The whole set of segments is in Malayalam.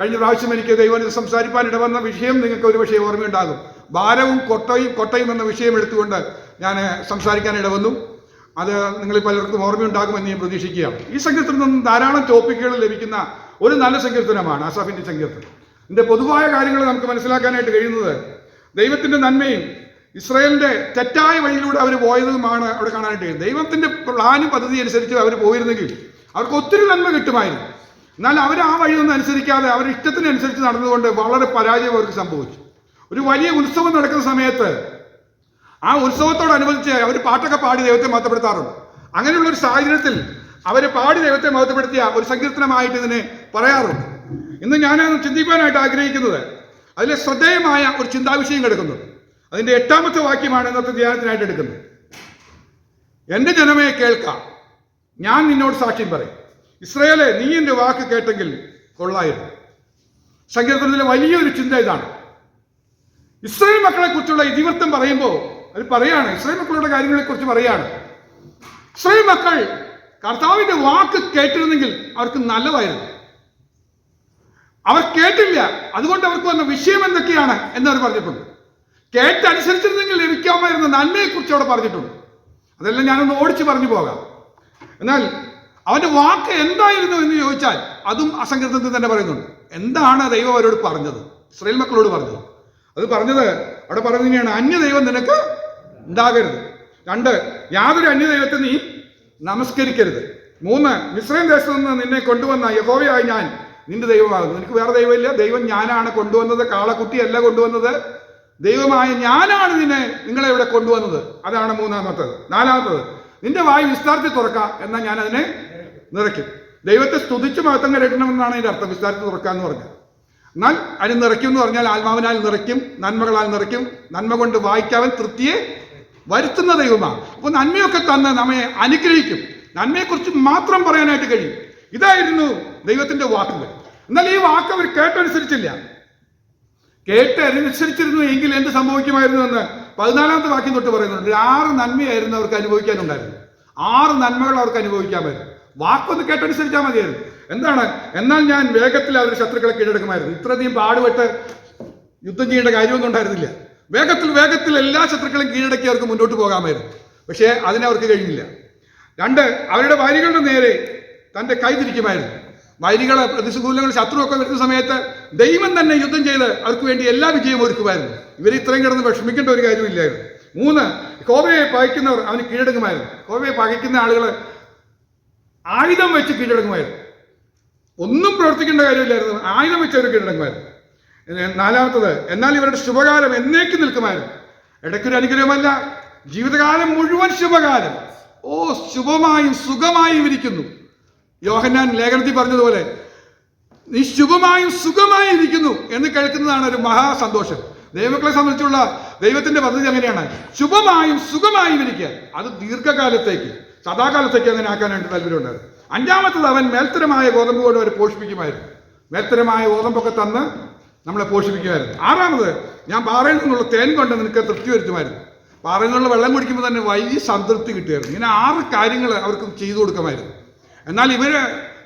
കഴിഞ്ഞ പ്രാവശ്യം എനിക്ക് ദൈവം സംസാരിപ്പാൻ ഇടവന്ന വിഷയം നിങ്ങൾക്ക് ഒരു പക്ഷേ ഓർമ്മയുണ്ടാകും. ഭാരവും കൊട്ടയും കൊട്ടയും എന്ന വിഷയം എടുത്തുകൊണ്ട് ഞാൻ സംസാരിക്കാൻ ഇടവന്നു അത് നിങ്ങളിൽ പലർക്കും ഓർമ്മയുണ്ടാകുമെന്ന് ഞാൻ പ്രതീക്ഷിക്കുകയാണ്. ഈ സങ്കീർത്തനത്തിൽ നിന്നും ധാരാളം ടോപ്പിക്കുകൾ ലഭിക്കുന്ന ഒരു നല്ല സങ്കീർത്തനമാണ് അസാഫിന്റെ സങ്കീർത്തനം. ഇതിന്റെ പൊതുവായ കാര്യങ്ങൾ നമുക്ക് മനസ്സിലാക്കാനായിട്ട് കഴിയുന്നത് ദൈവത്തിന്റെ നന്മയും ഇസ്രായേലിന്റെ തെറ്റായ വഴിയിലൂടെ അവർ പോയതുമാണ് അവിടെ കാണാനായിട്ട് ദൈവത്തിന്റെ പ്ലാനും പദ്ധതി അനുസരിച്ച് അവർ പോയിരുന്നെങ്കിൽ അവർക്ക് ഒത്തിരി നന്മ കിട്ടുമായിരുന്നു. എന്നാൽ അവർ ആ വഴിയൊന്നും അനുസരിക്കാതെ അവരുടെ ഇഷ്ടത്തിനനുസരിച്ച് നടന്നുകൊണ്ട് വളരെ പരാജയം അവർക്ക് സംഭവിച്ചു. ഒരു വലിയ ഉത്സവം നടക്കുന്ന സമയത്ത് ആ ഉത്സവത്തോടനുബന്ധിച്ച് അവർ പാട്ടൊക്കെ പാടി ദൈവത്തെ മഹത്വപ്പെടുത്താറുണ്ട്. അങ്ങനെയുള്ള ഒരു സാഹചര്യത്തിൽ അവർ പാടി ദൈവത്തെ മഹത്വപ്പെടുത്തിയ ഒരു സങ്കീർത്തനമായിട്ട് ഇതിനെ പറയാറുണ്ട്. ഇന്ന് ഞാൻ ചിന്തിക്കാനായിട്ട് ആഗ്രഹിക്കുന്നത്. അതിലെ ശ്രദ്ധേയമായ ഒരു ചിന്താവിഷയം കിടക്കുന്നു അതിന്റെ എട്ടാമത്തെ വാക്യമാണ് ഇന്നത്തെ ധ്യാനത്തിനായിട്ട് എടുക്കുന്നത്. എന്റെ ജനമേ കേൾക്കാം. ഞാൻ നിന്നോട് സാക്ഷ്യം പറയും. ഇസ്രയേലെ നീ എന്റെ വാക്ക് കേട്ടെങ്കിൽ കൊള്ളായിരുന്നു. സങ്കീർത്തനത്തിലെ വലിയൊരു ചിന്ത ഇതാണ്. ഇസ്രയേൽ മക്കളെ കുറിച്ചുള്ള ഇതിവൃത്തം പറയുമ്പോൾ അത് പറയാണ്. ഇസ്രയേൽ മക്കളുടെ കാര്യങ്ങളെ കുറിച്ച് പറയാണ്. ഇസ്രയേൽ മക്കൾ കർത്താവിന്റെ വാക്ക് കേട്ടിരുന്നെങ്കിൽ അവർക്ക് നല്ലതായിരുന്നു. അവർ കേട്ടില്ല. അതുകൊണ്ട് അവർക്ക് വന്ന വിഷയം എന്തൊക്കെയാണ് എന്ന് അവർ പറഞ്ഞിട്ടുണ്ട്. കേട്ടനുസരിച്ചിരുന്നെങ്കിൽ ലഭിക്കാമായിരുന്ന നന്മയെക്കുറിച്ച് അവിടെ പറഞ്ഞിട്ടുണ്ട്. അതെല്ലാം ഞാനൊന്ന് ഓടിച്ച് പറഞ്ഞു പോകാം. എന്നാൽ അവന്റെ വാക്ക് എന്തായിരുന്നു എന്ന് ചോദിച്ചാൽ അതും അസംകൃതത്തിൽ തന്നെ പറയുന്നുണ്ട്. എന്താണ് ദൈവം അവരോട് പറഞ്ഞത്? ഇസ്രയേൽ മക്കളോട് പറഞ്ഞത്? അത് പറഞ്ഞത് അവിടെ പറഞ്ഞത് ഇങ്ങനെയാണ് അന്യദൈവം നിനക്ക് ഉണ്ടാകരുത്. രണ്ട് യാതൊരു അന്യദൈവത്തെ നീ നമസ്കരിക്കരുത്. മൂന്ന് മിശ്രയും ദേശത്ത് നിന്ന് നിന്നെ കൊണ്ടുവന്ന യഹോവയായി ഞാൻ നിന്റെ ദൈവമാകുന്നു. നിനക്ക് വേറെ ദൈവമില്ല. ദൈവം ഞാനാണ് കൊണ്ടുവന്നത്. കാളക്കുട്ടിയല്ല കൊണ്ടുവന്നത്. ദൈവമായ ഞാനാണ് നിന്നെ നിങ്ങളെ ഇവിടെ കൊണ്ടുവന്നത്. അതാണ് മൂന്നാമത്തത്. നാലാമത്തത് നിന്റെ വായു വിസ്താരത്തിൽ തുറക്കാം എന്നാൽ ഞാൻ അതിനെ നിറയ്ക്കും. ദൈവത്തെ സ്തുതിച്ച് മഹത്വം കരയറ്റണമെന്നാണ് അതിന്റെ അർത്ഥം. വിസ്താരത്തിൽ തുറക്കുക എന്ന് പറഞ്ഞത് എന്നാൽ അതിന് നിറയ്ക്കും എന്ന് പറഞ്ഞാൽ ആത്മാവിനാൽ നിറയ്ക്കും നന്മകളാൽ നിറയ്ക്കും നന്മ കൊണ്ട് വായിക്കാവൻ തൃപ്തിയെ വരുത്തുന്ന ദൈവമാണ്. അപ്പോൾ നന്മയൊക്കെ തന്ന് നമ്മെ അനുഗ്രഹിക്കും. നന്മയെക്കുറിച്ച് മാത്രം പറയാനായിട്ട് കഴിയും. ഇതായിരുന്നു ദൈവത്തിന്റെ വാക്കുകൾ. എന്നാൽ ഈ വാക്ക് അവർ കേട്ടനുസരിച്ചില്ല. കേട്ട് അനുസരിച്ചിരുന്നു എങ്കിൽ എന്ത് സംഭവിക്കുമായിരുന്നു എന്ന് പതിനാലാമത്തെ വാക്യം തൊട്ട് പറയുന്നുണ്ട്. ആറ് നന്മയായിരുന്നു അവർക്ക് അനുഭവിക്കാനുണ്ടായിരുന്നു ആറ് നന്മകൾ അവർക്ക് അനുഭവിക്കാമായിരുന്നു വാക്കൊന്ന് കേട്ടനുസരിച്ചാൽ മതിയായിരുന്നു. എന്താണ്? എന്നാൽ ഞാൻ വേഗത്തിൽ അവർ ശത്രുക്കളെ കീഴടക്കുമായിരുന്നു. ഇത്രയധികം പാടുപെട്ട് യുദ്ധം ചെയ്യേണ്ട കാര്യമൊന്നും ഉണ്ടായിരുന്നില്ല. വേഗത്തിൽ വേഗത്തിൽ എല്ലാ ശത്രുക്കളെയും കീഴടക്കി അവർക്ക് മുന്നോട്ട് പോകാമായിരുന്നു. പക്ഷേ അതിനവർക്ക് കഴിഞ്ഞില്ല. രണ്ട് അവരുടെ വരികളുടെ നേരെ തന്റെ കൈ തിരിക്കുമായിരുന്നു. വൈരികളെ പ്രതികൂലങ്ങൾ ശത്രുവൊക്കെ വരുന്ന സമയത്ത് ദൈവം തന്നെ യുദ്ധം ചെയ്ത് അവർക്ക് വേണ്ടി എല്ലാ വിജയവും ഒരുക്കുമായിരുന്നു. ഇവർ ഇത്രയും കിടന്ന് വിഷമിക്കേണ്ട ഒരു കാര്യമില്ലായിരുന്നു മൂന്ന് കോവയെ പകയ്ക്കുന്നവർ അവന് കീഴടങ്ങുമായിരുന്നു. കോവയെ പകയ്ക്കുന്ന ആളുകൾ ആയുധം വെച്ച് കീഴടങ്ങുമായിരുന്നു. ഒന്നും പ്രവർത്തിക്കേണ്ട കാര്യമില്ലായിരുന്നു. ആയുധം വെച്ച് അവർ കീഴടങ്ങുമായിരുന്നു. നാലാമത്തത് എന്നാൽ ഇവരുടെ ശുഭകാലം എന്നേക്കും നിൽക്കുമായിരുന്നു. ഇടയ്ക്കൊരു അനുഗ്രഹമല്ല ജീവിതകാലം മുഴുവൻ ശുഭകാലം. ഓ ശുഭമായും സുഖമായും ഇരിക്കുന്നു. യോഹന്നാൻ ലേഖനത്തിൽ പറഞ്ഞതുപോലെ നീ ശുഭമായും സുഖമായും ഇരിക്കുന്നു എന്ന് കേൾക്കുന്നതാണ് ഒരു മഹാസന്തോഷം ദൈവങ്ങളെ സംബന്ധിച്ചുള്ള ദൈവത്തിന്റെ പദ്ധതി അങ്ങനെയാണ്. ശുഭമായും സുഖമായും ഇരിക്കുക. അത് ദീർഘകാലത്തേക്ക്. സദാകാലത്തേക്ക് അങ്ങനെ ആക്കാനായിട്ട് താല്പര്യമുണ്ടായിരുന്നു. അഞ്ചാമത്തത് അവൻ മേൽത്തരമായ ഗോതമ്പ് കൊണ്ട് അവരെ പോഷിപ്പിക്കുമായിരുന്നു. മേൽത്തരമായ ഗോതമ്പൊക്കെ തന്ന് നമ്മളെ പോഷിപ്പിക്കുമായിരുന്നു. ആറാമത് ഞാൻ പാറയിൽ നിന്നുള്ള തേൻ കൊണ്ട് നിനക്ക് തൃപ്തി വരുത്തുമായിരുന്നു. പാറയിൽ നിന്നുള്ള വെള്ളം കുടിക്കുമ്പോൾ തന്നെ വലിയ സംതൃപ്തി കിട്ടുമായിരുന്നു ഇങ്ങനെ ആറ് കാര്യങ്ങൾ അവർക്ക് ചെയ്തു കൊടുക്കുമായിരുന്നു. എന്നാൽ ഇവർ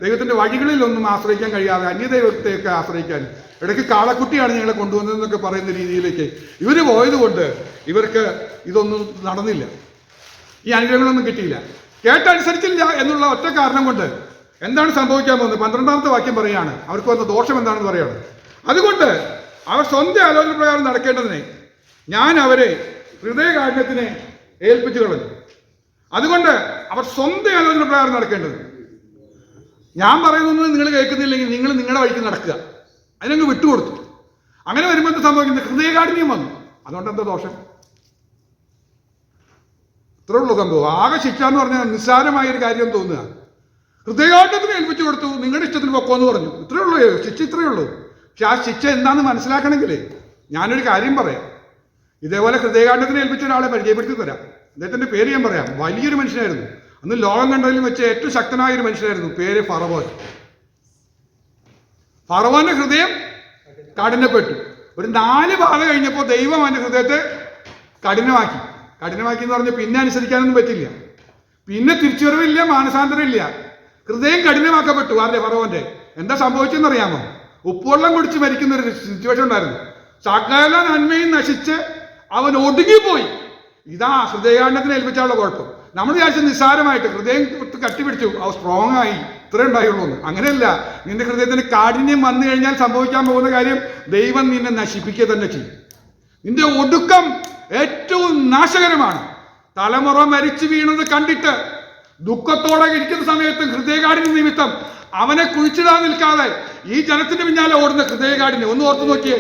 ദൈവത്തിന്റെ വഴികളിലൊന്നും ആശ്രയിക്കാൻ കഴിയാതെ അന്യദൈവത്തെയൊക്കെ ആശ്രയിക്കാൻ ഇടയ്ക്ക് കാളക്കുട്ടിയാണ് ഞങ്ങളെ കൊണ്ടുവന്നതെന്നൊക്കെ പറയുന്ന രീതിയിലേക്ക് ഇവർ പോയതുകൊണ്ട് ഇവർക്ക് ഇതൊന്നും നടന്നില്ല. ഈ അനുഗ്രഹങ്ങളൊന്നും കിട്ടിയില്ല. കേട്ടനുസരിച്ചില്ല എന്നുള്ള ഒറ്റ കാരണം കൊണ്ട് എന്താണ് സംഭവിക്കാൻ പോകുന്നത്? പന്ത്രണ്ടാമത്തെ വാക്യം പറയുകയാണ്. അവർക്ക് വന്ന ദോഷം എന്താണെന്ന് പറയുകയാണ്. അതുകൊണ്ട് അവർ സ്വന്തം ആലോചന പ്രകാരം നടക്കേണ്ടതിനെ ഞാൻ അവരെ ഹൃദയകാഠിന്യത്തിനെ ഏൽപ്പിച്ചു കളഞ്ഞു. അതുകൊണ്ട് അവർ സ്വന്തം ആലോചന പ്രകാരം നടക്കേണ്ടത്. ഞാൻ പറയുന്നൊന്നും നിങ്ങൾ കേൾക്കുന്നില്ലെങ്കിൽ നിങ്ങൾ നിങ്ങളുടെ വഴിക്ക് നടക്കുക. അതിനങ്ങ് വിട്ടുകൊടുത്തു. അങ്ങനെ വരുമ്പോൾ എന്ത് സംഭവിക്കുന്നത് ഹൃദയകാഠിന്യം വന്നു. അതുകൊണ്ട് എന്താ ദോഷം? ഇത്രേ ഉള്ളൂ സംഭവം ആകെ ശിക്ഷ എന്ന് പറഞ്ഞാൽ നിസ്സാരമായ ഒരു കാര്യം തോന്നുക. ഹൃദയകാഠിന്യത്തിന് ഏൽപ്പിച്ചു കൊടുത്തു. നിങ്ങളുടെ ഇഷ്ടത്തിന് പൊക്കോന്ന് പറഞ്ഞു. ഇത്രേ ഉള്ളൂ. ശിക്ഷ ഇത്രയേ ഉള്ളൂ. പക്ഷെ ആ ശിക്ഷ എന്താണെന്ന് മനസ്സിലാക്കണമെങ്കിലേ ഞാനൊരു കാര്യം പറയാം. ഇതേപോലെ ഹൃദയകാണ്ഡത്തിന് ഏൽപ്പിച്ച ഒരാളെ പരിചയപ്പെടുത്തി തരാം. അദ്ദേഹത്തിന്റെ പേര് ഞാൻ പറയാം. വലിയൊരു മനുഷ്യനായിരുന്നു. അന്ന് ലോകം കണ്ടതിലും വെച്ച് ഏറ്റവും ശക്തനായ ഒരു മനുഷ്യനായിരുന്നു. പേര് ഫറവോൻ. ഫറവോന്റെ ഹൃദയം കഠിനപ്പെട്ടു. ഒരു നാല് ഭാഗം കഴിഞ്ഞപ്പോൾ ദൈവം അവന്റെ ഹൃദയത്തെ കഠിനമാക്കി. കഠിനമാക്കി എന്ന് പറഞ്ഞാൽ പിന്നെ അനുസരിക്കാനൊന്നും പറ്റില്ല. പിന്നെ തിരിച്ചുവരവില്ല മാനസാന്തരം ഇല്ല ഹൃദയം കഠിനമാക്കപ്പെട്ടു ആരുടെ? ഫറവോന്റെ. എന്താ സംഭവിച്ചെന്നറിയാമോ? ഉപ്പുവെള്ളം കുടിച്ച് മരിക്കുന്ന ഒരു സിറ്റുവേഷൻ ഉണ്ടായിരുന്നു. സകല നന്മയും നശിച്ച് അവൻ ഒടുങ്ങിപ്പോയി. ഇതാ ഹൃദയാണ്ടത്തിന് ഏൽപ്പിച്ചാലുള്ള കുഴപ്പം. നമ്മൾ വിചാരിച്ച നിസ്സാരമായിട്ട് ഹൃദയം കട്ടിപിടിച്ചു. അവ സ്ട്രോങ് ആയി. ഇത്രേ ഉണ്ടായുള്ളൂ അങ്ങനെയല്ല. നിന്റെ ഹൃദയത്തിന് കാഠിന്യം വന്നു കഴിഞ്ഞാൽ സംഭവിക്കാൻ പോകുന്ന കാര്യം ദൈവം നിന്നെ നശിപ്പിക്കുക തന്നെ ചെയ്യും. നിന്റെ ഒടുക്കം ഏറ്റവും നാശകരമാണ്. തലമുറ മരിച്ചു വീണത് കണ്ടിട്ട് ദുഃഖത്തോടെ ഇരിക്കുന്ന സമയത്ത് ഹൃദയകാടിന് നിമിത്തം അവനെ കുഴിച്ചിടാൻ നിൽക്കാതെ ഈ ജനത്തിന്റെ പിന്നാലെ ഓടുന്ന ഹൃദയകാടിനെ ഒന്ന് ഓർത്തു നോക്കിയേ.